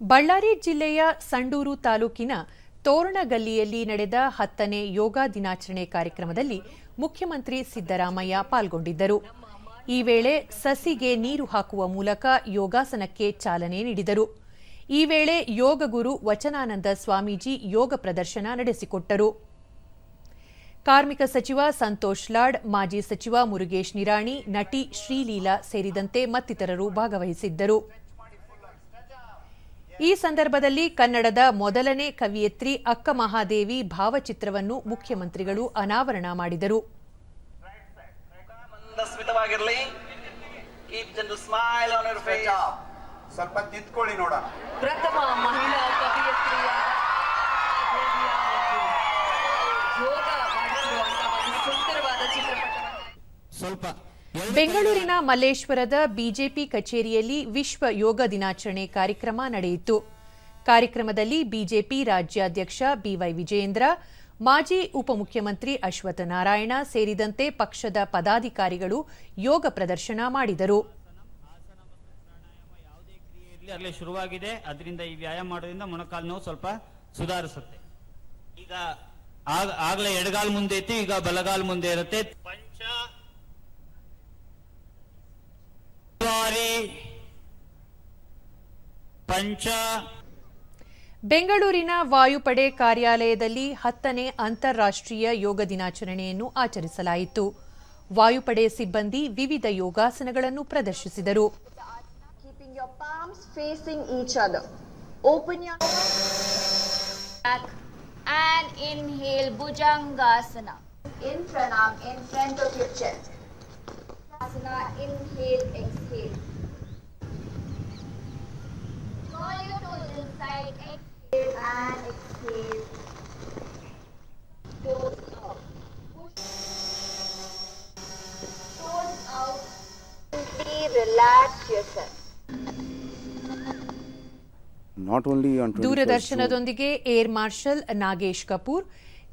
ಬಳ್ಳಾರಿ ಜಿಲ್ಲೆಯ ಸಂಡೂರು ತಾಲೂಕಿನ ತೋರಣಗಲ್ಲಿಯಲ್ಲಿ ನಡೆದ ಹತ್ತನೇ ಯೋಗ ದಿನಾಚರಣೆ ಕಾರ್ಯಕ್ರಮದಲ್ಲಿ ಮುಖ್ಯಮಂತ್ರಿ ಸಿದ್ದರಾಮಯ್ಯ ಪಾಲ್ಗೊಂಡಿದ್ದರು. ಈ ವೇಳೆ ಸಸಿಗೆ ನೀರು ಹಾಕುವ ಮೂಲಕ ಯೋಗಾಸನಕ್ಕೆ ಚಾಲನೆ ನೀಡಿದರು. ಈ ವೇಳೆ ಯೋಗ ಗುರು ವಚನಾನಂದ ಸ್ವಾಮೀಜಿ ಯೋಗ ಪ್ರದರ್ಶನ ನಡೆಸಿಕೊಟ್ಟರು. ಕಾರ್ಮಿಕ ಸಚಿವ ಸಂತೋಷ್ ಲಾಡ್, ಮಾಜಿ ಸಚಿವ ಮುರುಗೇಶ್ ನಿರಾಣಿ, ನಟಿ ಶ್ರೀಲೀಲಾ ಸೇರಿದಂತೆ ಮತ್ತಿತರರು ಭಾಗವಹಿಸಿದ್ದರು. ಈ ಸಂದರ್ಭದಲ್ಲಿ ಕನ್ನಡದ ಮೊದಲನೇ ಕವಿಯತ್ರಿ ಅಕ್ಕ ಮಹಾದೇವಿ ಭಾವಚಿತ್ರವನ್ನು ಮುಖ್ಯಮಂತ್ರಿಗಳು ಅನಾವರಣ ಮಾಡಿದರು. ಸ್ವಲ್ಪ ನೋಡೋಣ. ಪ್ರಥಮ ಮಹಿಳಾ ಕವಿಯತ್ರಿಯ ಸ್ವಲ್ಪ ಬೆಂಗಳೂರಿನ ಮಲ್ಲೇಶ್ವರದ ಬಿಜೆಪಿ ಕಚೇರಿಯಲ್ಲಿ ವಿಶ್ವ ಯೋಗ ದಿನಾಚರಣೆ ಕಾರ್ಯಕ್ರಮ ನಡೆಯಿತು. ಕಾರ್ಯಕ್ರಮದಲ್ಲಿ ಬಿಜೆಪಿ ರಾಜ್ಯಾಧ್ಯಕ್ಷ ಬಿವೈ ವಿಜಯೇಂದ್ರ ಮಾಜಿ ಉಪಮುಖ್ಯಮಂತ್ರಿ ಅಶ್ವತ್ಥ ನಾರಾಯಣ ಸೇರಿದಂತೆ ಪಕ್ಷದ ಪದಾಧಿಕಾರಿಗಳು ಯೋಗ ಪ್ರದರ್ಶನ ಮಾಡಿದರು. ಅಲ್ಲೇ ಶುರುವಾಗಿದೆ. ಅದರಿಂದ ಈ ವ್ಯಾಯಾಮ ಮಾಡೋದ್ರಿಂದ ಮೊಣಕಾಲು ನೋವು ಸ್ವಲ್ಪ ಸುಧಾರಿಸುತ್ತೆ. ಈಗ ಆಗ ಆಗ್ಲೇ ಎಡಗಾಲ್ ಮುಂದೆ ಇತ್ತು ಈಗ ಬಲಗಾಲ್ ಮುಂದೆ ಇರುತ್ತೆ. ಪಂಚ ಪಂಚ. ಬೆಂಗಳೂರಿನ ವಾಯುಪಡೆ ಕಾರ್ಯಾಲಯದಲ್ಲಿ ಹತ್ತನೇ ಅಂತಾರಾಷ್ಟ್ರೀಯ ಯೋಗ ದಿನಾಚರಣೆಯನ್ನು ಆಚರಿಸಲಾಯಿತು. ವಾಯುಪಡೆ ಸಿಬ್ಬಂದಿ ವಿವಿಧ ಯೋಗಾಸನಗಳನ್ನು ಪ್ರದರ್ಶಿಸಿದರು. Keeping ದೂರದರ್ಶನದೊಂದಿಗೆ ಏರ್ ಮಾರ್ಷಲ್ ನಾಗೇಶ್ ಕಪೂರ್.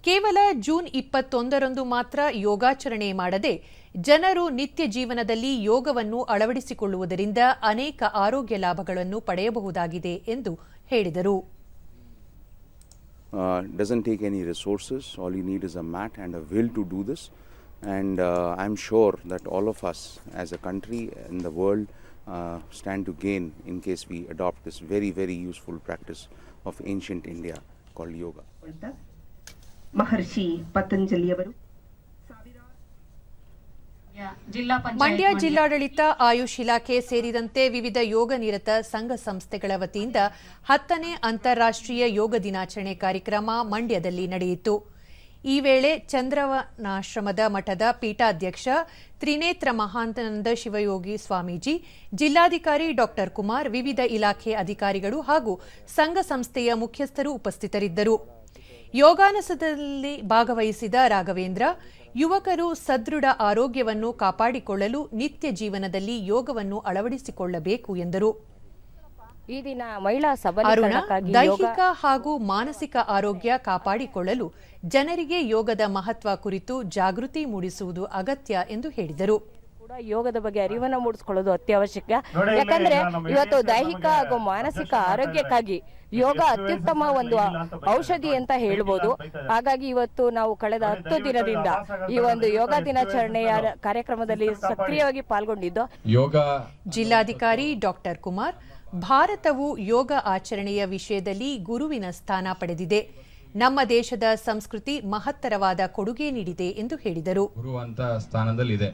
ಕೇವಲ ಜೂನ್ ಇಪ್ಪತ್ತೊಂದರಂದು ಮಾತ್ರ ಯೋಗಾಚರಣೆ ಮಾಡದೆ ಜನರು ನಿತ್ಯ ಜೀವನದಲ್ಲಿ ಯೋಗವನ್ನು ಅಳವಡಿಸಿಕೊಳ್ಳುವುದರಿಂದ ಅನೇಕ ಆರೋಗ್ಯ ಲಾಭಗಳನ್ನು ಪಡೆಯಬಹುದಾಗಿದೆ ಎಂದು ಹೇಳಿದರು uh, doesn't take any resources. All you need is a mat and a will to do this. And uh, I'm sure that all of us as a country in the world uh, stand to gain in case we adopt this very, very useful practice of ancient India called yoga. ಅಂತ ಮಹರ್ಷಿ ಪತಂಜಲಿಯವರು ಮಂಡ್ಯ. ಜಿಲ್ಲಾಡಳಿತ ಆಯುಷ್ ಇಲಾಖೆ ಸೇರಿದಂತೆ ವಿವಿಧ ಯೋಗ ನಿರತ ಸಂಘ ಸಂಸ್ಥೆಗಳ ವತಿಯಿಂದ ಹತ್ತನೇ ಅಂತಾರಾಷ್ಟ್ರೀಯ ಯೋಗ ದಿನಾಚರಣೆ ಕಾರ್ಯಕ್ರಮ ಮಂಡ್ಯದಲ್ಲಿ ನಡೆಯಿತು. ಈ ವೇಳೆ ಚಂದ್ರವನಾಶ್ರಮದ ಮಠದ ಪೀಠಾಧ್ಯಕ್ಷ ತ್ರಿನೇತ್ರ ಮಹಾಂತನಂದ ಶಿವಯೋಗಿ ಸ್ವಾಮೀಜಿ ಜಿಲ್ಲಾಧಿಕಾರಿ ಡಾಕ್ಟರ್ ಕುಮಾರ್ ವಿವಿಧ ಇಲಾಖೆ ಅಧಿಕಾರಿಗಳು ಹಾಗೂ ಸಂಘ ಸಂಸ್ಥೆಯ ಮುಖ್ಯಸ್ಥರು ಉಪಸ್ಥಿತರಿದ್ದರು. ಯೋಗಾನಸದಲ್ಲಿ ಭಾಗವಹಿಸಿದ ರಾಘವೇಂದ್ರ ಯುವಕರು ಸದೃಢ ಆರೋಗ್ಯವನ್ನು ಕಾಪಾಡಿಕೊಳ್ಳಲು ನಿತ್ಯ ಜೀವನದಲ್ಲಿ ಯೋಗವನ್ನು ಅಳವಡಿಸಿಕೊಳ್ಳಬೇಕು ಎಂದರು. ಈ ದಿನ ಮಹಿಳಾ ದೈಹಿಕ ಹಾಗೂ ಮಾನಸಿಕ ಆರೋಗ್ಯ ಕಾಪಾಡಿಕೊಳ್ಳಲು ಜನರಿಗೆ ಯೋಗದ ಮಹತ್ವ ಕುರಿತು ಜಾಗೃತಿ ಮೂಡಿಸುವುದು ಅಗತ್ಯ ಎಂದು ಹೇಳಿದರು. ಕೂಡ ಯೋಗದ ಬಗ್ಗೆ ಅರಿವನ್ನ ಮೂಡಿಸ್ಕೊಳ್ಳೋದು ಅತ್ಯವಶ್ಯಕ. ಯಾಕಂದ್ರೆ ಇವತ್ತು ದೈಹಿಕ ಹಾಗೂ ಮಾನಸಿಕ ಆರೋಗ್ಯಕ್ಕಾಗಿ ಯೋಗ ಅತ್ಯುತ್ತಮ ಒಂದು ಔಷಧಿ ಅಂತ ಹೇಳ್ಬೋದು. ಹಾಗಾಗಿ ಇವತ್ತು ನಾವು ಕಳೆದ ಹತ್ತು ದಿನದಿಂದ ಈ ಒಂದು ಯೋಗ ದಿನಾಚರಣೆಯ ಕಾರ್ಯಕ್ರಮದಲ್ಲಿ ಸಕ್ರಿಯವಾಗಿ ಪಾಲ್ಗೊಂಡಿದ್ದು. ಯೋಗ ಜಿಲ್ಲಾಧಿಕಾರಿ ಡಾಕ್ಟರ್ ಕುಮಾರ್ ಭಾರತವು ಯೋಗ ಆಚರಣೆಯ ವಿಷಯದಲ್ಲಿ ಗುರುವಿನ ಸ್ಥಾನ ಪಡೆದಿದೆ. ನಮ್ಮ ದೇಶದ ಸಂಸ್ಕೃತಿ ಮಹತ್ತರವಾದ ಕೊಡುಗೆ ನೀಡಿದೆ ಎಂದು ಹೇಳಿದರು. ಗುರು ಅಂತ ಸ್ಥಾನದಲ್ಲಿದೆ.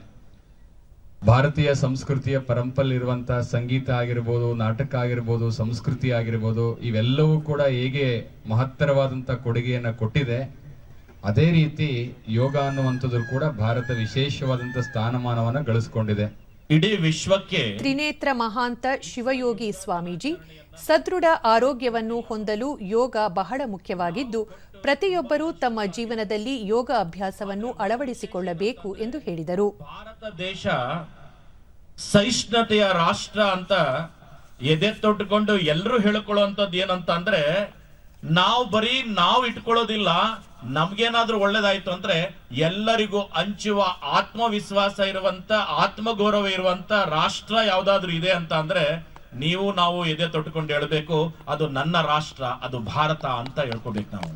ಭಾರತೀಯ ಸಂಸ್ಕೃತಿಯ ಪರಂಪರೆಯಲ್ಲಿರುವಂತಹ ಸಂಗೀತ ಆಗಿರ್ಬೋದು ನಾಟಕ ಆಗಿರ್ಬೋದು ಸಂಸ್ಕೃತಿ ಆಗಿರ್ಬೋದು ಇವೆಲ್ಲವೂ ಕೂಡ ಹೇಗೆ ಮಹತ್ತರವಾದಂಥ ಕೊಡುಗೆಯನ್ನ ಕೊಟ್ಟಿದೆ ಅದೇ ರೀತಿ ಯೋಗ ಅನ್ನುವಂಥದ್ದು ಕೂಡ ಭಾರತ ವಿಶೇಷವಾದಂಥ ಸ್ಥಾನಮಾನವನ್ನು ಗಳಿಸ್ಕೊಂಡಿದೆ. ಇಡೀ ವಿಶ್ವಕ್ಕೆ ತ್ರಿನೇತ್ರ ಮಹಾಂತ ಶಿವಯೋಗಿ ಸ್ವಾಮೀಜಿ ಸದೃಢ ಆರೋಗ್ಯವನ್ನು ಹೊಂದಲು ಯೋಗ ಬಹಳ ಮುಖ್ಯವಾಗಿದ್ದು ಪ್ರತಿಯೊಬ್ಬರೂ ತಮ್ಮ ಜೀವನದಲ್ಲಿ ಯೋಗ ಅಭ್ಯಾಸವನ್ನು ಅಳವಡಿಸಿಕೊಳ್ಳಬೇಕು ಎಂದು ಹೇಳಿದರು. ಭಾರತ ದೇಶ ಸಹಿಷ್ಣುತೆಯ ರಾಷ್ಟ್ರ ಅಂತ ಎದೆ ತೊಟ್ಟುಕೊಂಡು ಎಲ್ಲರೂ ಹೇಳ್ಕೊಳ್ಳುವಂಥದ್ದು ಏನಂತ ಅಂದ್ರೆ ನಾವು ಬರೀ ನಾವು ಇಟ್ಕೊಳ್ಳೋದಿಲ್ಲ, ನಮ್ಗೇನಾದ್ರೂ ಒಳ್ಳೇದಾಯ್ತು ಅಂದ್ರೆ ಎಲ್ಲರಿಗೂ ಹಂಚುವ ಆತ್ಮವಿಶ್ವಾಸ ಇರುವಂತ ಆತ್ಮಗೌರವ ಇರುವಂತ ರಾಷ್ಟ್ರ ಯಾವ್ದಾದ್ರು ಇದೆ ಅಂತ ಅಂದ್ರೆ ನೀವು ನಾವು ಎದೆ ತೊಟ್ಕೊಂಡು ಹೇಳಬೇಕು, ಅದು ನನ್ನ ರಾಷ್ಟ್ರ, ಅದು ಭಾರತ ಅಂತ ಹೇಳ್ಕೊಬೇಕು ನಾವು.